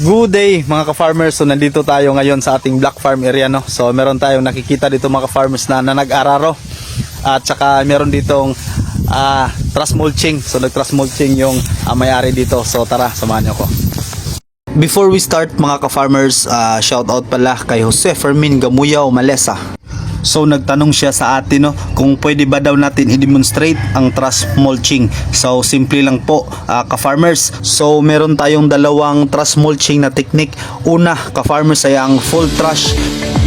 Good day mga ka-farmers. So nandito tayo ngayon sa ating Black Farm area no. So meron tayong nakikita dito mga ka-farmers na, na nag-araro. At saka meron ditong ah trust mulching. So nag-trust mulching yung ah, may-ari dito. So tara, samahan niyo ako. Before we start mga ka-farmers, ah, shout out pala kay Jose Fermin Gamuyaw Malesa. So nagtanong siya sa atin no kung pwede ba daw natin i-demonstrate ang trust mulching. So simple lang po ah, ka-farmers. So meron tayong dalawang trust mulching na technique. Una ka-farmers ay ang full trash.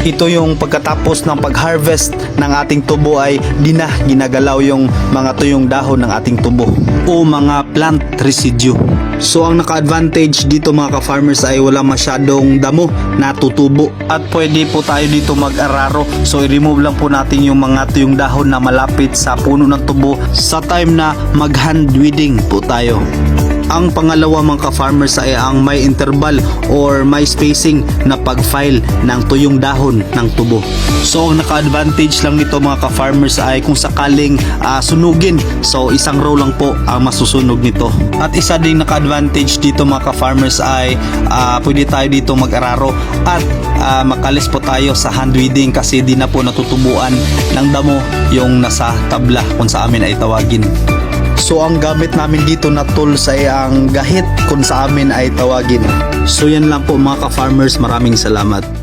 Ito yung pagkatapos ng pag-harvest ng ating tubo ay di na ginagalaw yung mga tuyong dahon ng ating tubo o mga plant residue. So ang naka-advantage dito mga ka-farmers ay wala masyadong damo na tutubo at pwede po tayo dito mag-araro. So i-remove lang po natin yung mga tuyong dahon na malapit sa puno ng tubo sa time na mag-hand weeding po tayo. Ang pangalawa mga ka-farmers ay ang may interval or may spacing na pag-file ng tuyong dahon ng tubo. So ang naka-advantage lang nito mga ka-farmers ay kung sakaling ah, sunugin. So isang row lang po ang masusunog nito. At isa ding naka-advantage dito mga ka-farmers ay ah, pwede tayo dito mag-araro at ah, makalis po tayo sa hand weeding kasi di na po natutubuan ng damo yung nasa tabla kung sa amin ay tawagin. So ang gamit namin dito na tools ay ang gahit kung sa amin ay tawagin. So yan lang po mga ka-farmers, maraming salamat.